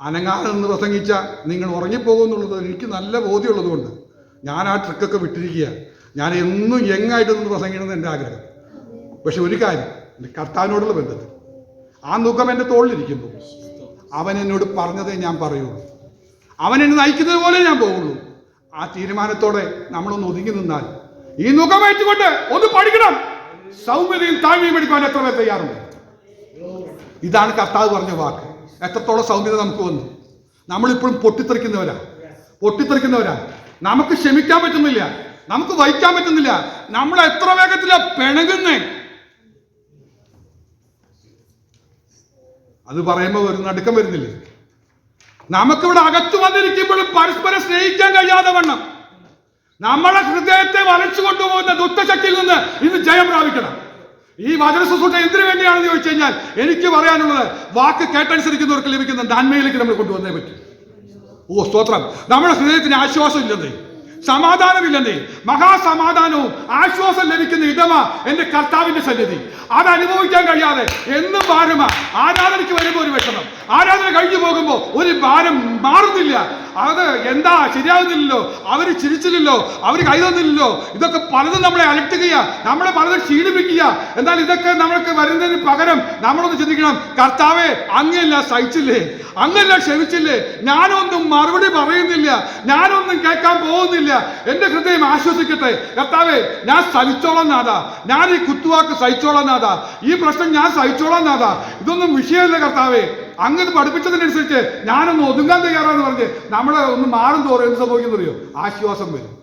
അനങ്ങാതെ നിന്ന് പ്രസംഗിച്ച നിങ്ങൾ ഉറങ്ങിപ്പോകുന്നുള്ളത് എനിക്ക് നല്ല ബോധ്യമുള്ളത് കൊണ്ട് ഞാൻ ആ ട്രിക്കൊക്കെ വിട്ടിരിക്കുക ഞാൻ എന്നും യങ്ങായിട്ട് നിന്ന് പ്രസംഗിക്കണം എന്റെ ആഗ്രഹം. പക്ഷെ ഒരു കാര്യം കർത്താവിനോടുള്ള ബന്ധത്തിൽ ആ മുഖം എന്റെ തോളിലിരിക്കുന്നു. അവൻ എന്നോട് പറഞ്ഞതേ ഞാൻ പറയുള്ളൂ അവൻ എന്നെ നയിക്കുന്നത് പോലെ ഞാൻ പോകുള്ളൂ ആ തീരുമാനത്തോടെ നമ്മളൊന്ന് ഒതുങ്ങി നിന്നാൽ ഈ മുഖം ഏറ്റുകൊണ്ട് ഒന്ന് പഠിക്കണം. സൗമ്യതയും താഴ്മയും പഠിക്കാൻ എത്ര പേർ തയ്യാറുണ്ട്? ഇതാണ് കർത്താവ് പറഞ്ഞ വാക്ക്. എത്രത്തോളം സൗമ്യത നമുക്ക് വന്നു. നമ്മളിപ്പോഴും പൊട്ടിത്തെറിക്കുന്നവരാ. പൊട്ടിത്തെറിക്കുന്നവരാ. നമുക്ക് ക്ഷമിക്കാൻ പറ്റുന്നില്ല. നമുക്ക് വഹിക്കാൻ പറ്റുന്നില്ല. നമ്മൾ എത്ര വേഗത്തിലാ പിണങ്ങുന്നേ. അത് പറയുമ്പോൾ ഒരു നടുക്കം വരുന്നില്ലേ? നമുക്കിവിടെ അകത്തു വന്നിരിക്കുമ്പോഴും പരസ്പരം സ്നേഹിക്കാൻ കഴിയാതെ വണ്ണം. നമ്മളെ ഹൃദയത്തെ വലച്ചു കൊണ്ടുപോകുന്ന ദുഃഖശക്തിയിൽ നിന്ന് ഇന്ന് ജയം പ്രാപിക്കണം. ഈ വചന ശുശ്രൂഷ എന്തിനു വേണ്ടിയാണെന്ന് ചോദിച്ചു കഴിഞ്ഞാൽ എനിക്ക് പറയാനുള്ളത് വാക്ക് കേട്ടനുസരിക്കുന്നവർക്ക് ലഭിക്കുന്ന നന്മയിലേക്ക് നമ്മൾ കൊണ്ടുവന്നേ പറ്റും. ഓ സ്തോത്രം. നമ്മുടെ ഹൃദയത്തിന് ആശ്വാസം ഇല്ലെന്നേ സമാധാനമില്ലെന്നേ. മഹാസമാധാനവും ആശ്വാസം ലഭിക്കുന്ന ഇടമാ എന്റെ കർത്താവിന്റെ സന്നിധി. അത് അനുഭവിക്കാൻ കഴിയാതെ എന്നും ഭാരമ ആരാധനയ്ക്ക് വരുമ്പോൾ ഒരു വിഷമം. ആരാധന കഴിഞ്ഞു പോകുമ്പോൾ ഒരു ഭാരം മാറുന്നില്ല. അത് എന്താ ശരിയാകുന്നില്ലല്ലോ അവർ ചിരിച്ചില്ലല്ലോ? അവർ കൈതന്നില്ലല്ലോ ഇതൊക്കെ പലതും നമ്മളെ അലട്ടുകയ. നമ്മളെ പലതും ക്ഷീണിപ്പിക്കുക എന്നാൽ ഇതൊക്കെ നമ്മൾക്ക് വരുന്നതിന് പകരം നമ്മളൊന്ന് ചിന്തിക്കണം. കർത്താവെ അങ്ങെല്ലാം സഹിച്ചില്ലേ? അങ്ങെല്ലാം ക്ഷമിച്ചില്ലേ? ഞാനൊന്നും മറുപടി പറയുന്നില്ല. ഞാനൊന്നും കേൾക്കാൻ പോകുന്നില്ല. എന്റെ ഹൃദയം ആശ്വസിക്കട്ടെ. കർത്താവെ ഞാൻ സഹിച്ചോളാം നാഥാ. ഞാൻ ഈ കുത്തുവാക്ക് സഹിച്ചോളാം നാഥാ. ഈ പ്രശ്നം ഞാൻ സഹിച്ചോളാം നാഥാ. ഇതൊന്നും വിഷയമല്ല കർത്താവെ. അങ്ങനെ പഠിപ്പിച്ചതിനനുസരിച്ച് ഞാനൊന്ന് ഒതുങ്ങാൻ തയ്യാറാന്ന് പറഞ്ഞ് നമ്മളെ ഒന്ന് മാറും തോറും എന്ത് സംഭവിക്കുന്നറിയോ? ആശ്വാസം വരും.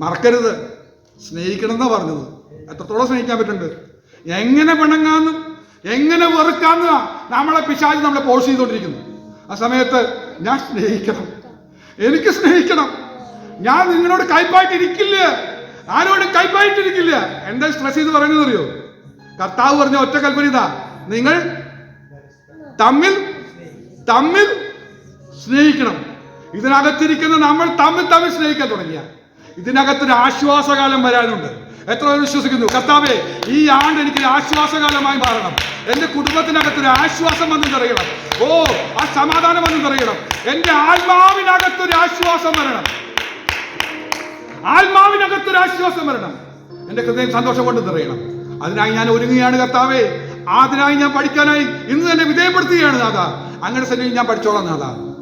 മറക്കരുത്. സ്നേഹിക്കണം എന്നാ പറഞ്ഞത്. എത്രത്തോളം സ്നേഹിക്കാൻ പറ്റുന്നുണ്ട് എങ്ങനെ പിണങ്ങാന്നും എങ്ങനെ വെറുക്കാന്ന് നമ്മളെ പിശാചി നമ്മളെ പോഷ് ചെയ്തുകൊണ്ടിരിക്കുന്നു. ആ സമയത്ത് ഞാൻ സ്നേഹിക്കണം. എനിക്ക് സ്നേഹിക്കണം. ഞാൻ നിങ്ങളോട് കൈപ്പായിട്ടിരിക്കില്ല. ആരോടും കൈപ്പായിട്ടിരിക്കില്ല. എന്താ സ്ട്രെസ് ചെയ്ത് പറയുന്നത് അറിയോ? കർത്താവ് പറഞ്ഞ ഒറ്റ കൽപ്പന ഇതാ. നിങ്ങൾ തമ്മിൽ തമ്മിൽ സ്നേഹിക്കണം. ഇതിനകത്തിരിക്കുന്ന നമ്മൾ തമ്മിൽ തമ്മിൽ സ്നേഹിക്കാൻ തുടങ്ങിയ. ഇതിനകത്തൊരു ആശ്വാസകാലം വരാനുണ്ട്. എത്ര പേർ വിശ്വസിക്കുന്നു? കർത്താവേ ഈ ആണ്ട് എനിക്ക് ഒരു ആശ്വാസകാലമായി മാറണം. എന്റെ കുടുംബത്തിനകത്തൊരു ആശ്വാസം വന്നു നിറയണം. ഓ ആ സമാധാനം വന്നു നിറയണം. എന്റെ ആത്മാവിനകത്തൊരു ആശ്വാസം വരണം. ആത്മാവിനകത്തൊരു ആശ്വാസം വരണം. എന്റെ ഹൃദയം സന്തോഷം കൊണ്ട് നിറയണം. അതിനായി ഞാൻ ഒരുങ്ങുകയാണ് കർത്താവേ. അതിനായി ഞാൻ പഠിക്കാനായി ഇന്ന് തന്നെ വിധേയപ്പെടുത്തുകയാണ് നാഥ. അങ്ങനെ സന്നിധി ഞാൻ പഠിച്ചോളാം നാഥ.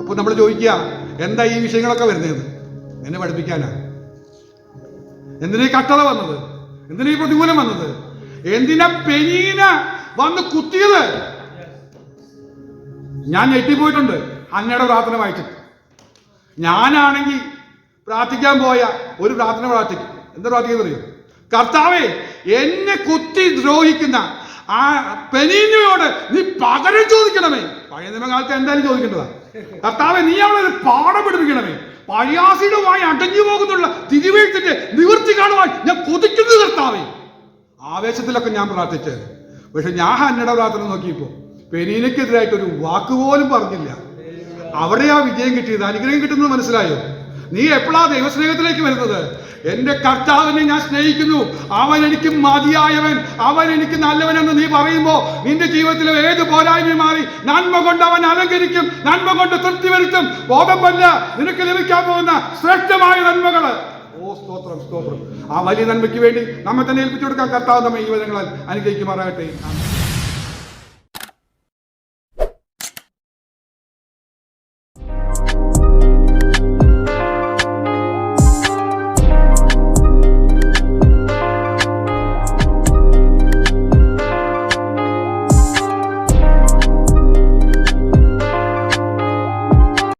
അപ്പോൾ നമ്മൾ ചോദിക്കുക എന്താ ഈ വിഷയങ്ങളൊക്കെ വരുന്നത്? എന്നെ പഠിപ്പിക്കാനാ. എന്തിനാ കട്ടള വന്നത്? എന്തിനാ പ്രതികൂലം വന്നത്? എന്തിനാ പെനീന വന്ന് കുത്തിയത്? ഞാൻ ഞെട്ടിപ്പോയിട്ടുണ്ട്. അങ്ങയുടെ പ്രാർത്ഥന വായിച്ചിട്ട്. ഞാനാണെങ്കിൽ പ്രാർത്ഥിക്കാൻ പോയ ഒരു പ്രാർത്ഥന പ്രാർത്ഥിക്കും. എന്താ പ്രാർത്ഥിക്കുന്നത് അറിയോ കർത്താവേ എന്നെ കുത്തി ദ്രോഹിക്കുന്ന ആ പെനീനയോട് നീ പകരം ചോദിക്കണമേ. പഴയ നിയമകാലത്ത് എന്തായാലും ചോദിക്കേണ്ടതാ. കർത്താവെ നീ അവളെ പാഠം പഠിപ്പിക്കണമേ. പഴയാസികളുമായി അടഞ്ഞു പോകുന്നുള്ള തിരുവേഴ്ത്തിന്റെ നിവൃത്തി കാണുവാൻ ഞാൻ കൊതിക്കുന്നു കർത്താവേ. ആവേശത്തിലൊക്കെ ഞാൻ പ്രാർത്ഥിച്ചത്. പക്ഷെ ഞാൻ അന്നയുടെ പ്രാർത്ഥന നോക്കിയപ്പോ പെനീനക്കെതിരായിട്ട് ഒരു വാക്കുപോലും പറഞ്ഞില്ല. അവിടെയാ വിജയം കിട്ടിയത് അനുഗ്രഹം കിട്ടുന്നത് മനസ്സിലായോ? നീ എപ്പോഴാ ദൈവസ്നേഹത്തിലേക്ക് വരുന്നത്? എന്റെ കർത്താവിനെ ഞാൻ സ്നേഹിക്കുന്നു. അവൻ എനിക്ക് മതിയായവൻ. അവൻ എനിക്ക് നല്ലവനെന്ന് നീ പറയുമ്പോ നിന്റെ ജീവിതത്തിലെ ഏത് പോരായ്മ മാറി നന്മ കൊണ്ട് അവൻ അലങ്കരിക്കും നന്മ കൊണ്ട് തൃപ്തി വരുത്തും. ബോധമല്ല നിനക്ക് ലഭിക്കാൻ പോകുന്ന ശ്രേഷ്ഠമായ നന്മകൾ ഓ സ്തോത്രം സ്തോത്രം. ആ വലിയ നന്മയ്ക്ക് വേണ്ടി നമ്മെ തന്നെ ഏൽപ്പിച്ചു കൊടുക്കാൻ കർത്താവ് നമ്മെ ഈ വിധങ്ങളാൽ അനുഗ്രഹിക്കുമാറാകട്ടെ.